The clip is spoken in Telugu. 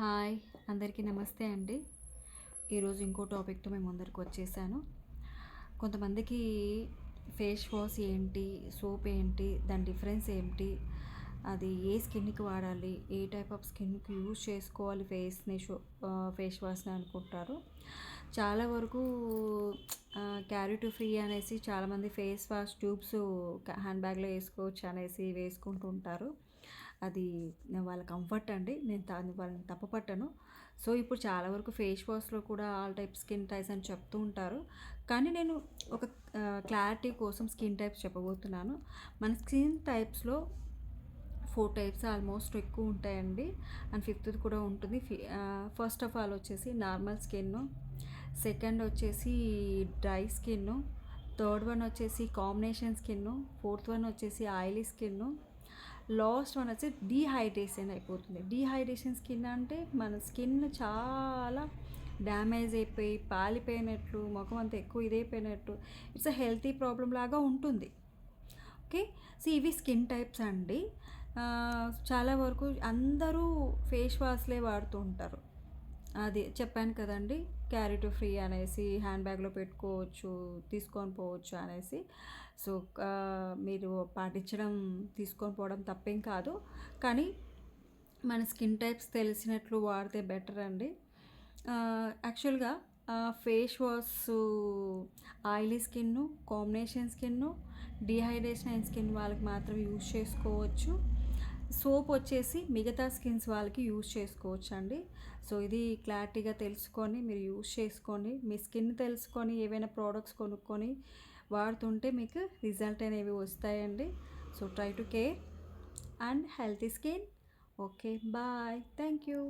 హాయ్ అందరికీ నమస్తే అండి. ఈరోజు ఇంకో టాపిక్తో మేము ముందరికి వచ్చేసాను. కొంతమందికి ఫేస్ వాష్ ఏంటి సోప్ ఏంటి దాని డిఫరెన్స్ ఏంటి అది ఏ స్కిన్కి వాడాలి ఏ టైప్ ఆఫ్ స్కిన్కి యూజ్ చేసుకోవాలి ఫేస్ని షో ఫేస్ వాష్ని అనుకుంటారు. చాలా వరకు క్యారెట్ ఫ్రీ అనేసి చాలామంది ఫేస్ వాష్ ట్యూబ్స్ హ్యాండ్ బ్యాగ్లో వేసుకోవచ్చు అనేసి వేసుకుంటూ ఉంటారు. అది వాళ్ళ కంఫర్ట్ అండి. నేను దాన్ని వాళ్ళని తప్పపట్టను. సో ఇప్పుడు చాలా వరకు ఫేస్ వాష్లో కూడా ఆల్ టైప్ స్కిన్ టైప్స్ అని చెప్తూ ఉంటారు. కానీ నేను ఒక క్లారిటీ కోసం స్కిన్ టైప్స్ చెప్పబోతున్నాను. మన స్కిన్ టైప్స్లో ఫోర్ టైప్స్ ఆల్మోస్ట్ ఎక్కువ ఉంటాయండి. అండ్ ఫిఫ్త్ కూడా ఉంటుంది. ఫస్ట్ ఆఫ్ ఆల్ వచ్చేసి నార్మల్ స్కిన్ సెకండ్ వచ్చేసి డ్రై స్కిన్ థర్డ్ వన్ వచ్చేసి కాంబినేషన్ స్కిన్ ఫోర్త్ వన్ వచ్చేసి ఆయిలీ స్కిన్ లాస్ట్ వన్ వచ్చి డీహైడ్రేషన్ అయిపోతుంది. డీహైడ్రేషన్ స్కిన్ అంటే మన స్కిన్ చాలా డ్యామేజ్ అయిపోయి పాలిపోయినట్లు ముఖం అంతా ఎక్కువ ఇదైపోయినట్టు ఇట్స్ అ హెల్తీ ప్రాబ్లం లాగా ఉంటుంది. ఓకే సో ఇవి స్కిన్ టైప్స్ అండి. చాలా వరకు అందరూ ఫేస్ వాష్లే వాడుతూ ఉంటారు. అది చెప్పాను కదండి క్యారీ టు ఫ్రీ అనేసి హ్యాండ్ బ్యాగ్లో పెట్టుకోవచ్చు తీసుకొని పోవచ్చు అనేసి. సో మీరు పాటించడం తీసుకొని పోవడం తప్పేం కాదు. కానీ మన స్కిన్ టైప్స్ తెలిసినట్లు వాడితే బెటర్ అండి. యాక్చువల్గా face wash oily skin combination skin dehydration అయిన స్కిన్ వాళ్ళకి మాత్రం యూజ్ చేసుకోవచ్చు. సోప్ వచ్చేసి మిగతా స్కిన్స్ వాళ్ళకి యూజ్ చేసుకోవచ్చు అండి సో ఇది క్లారిటీగా తెలుసుకొని మీరు యూజ్ చేసుకొని మీ స్కిన్ తెలుసుకొని ఏవైనా ప్రోడక్ట్స్ కొనుక్కొని వాడుతుంటే మీకు రిజల్ట్ అనేవి వస్తాయండి. So try to care and healthy skin. Okay bye. Thank you.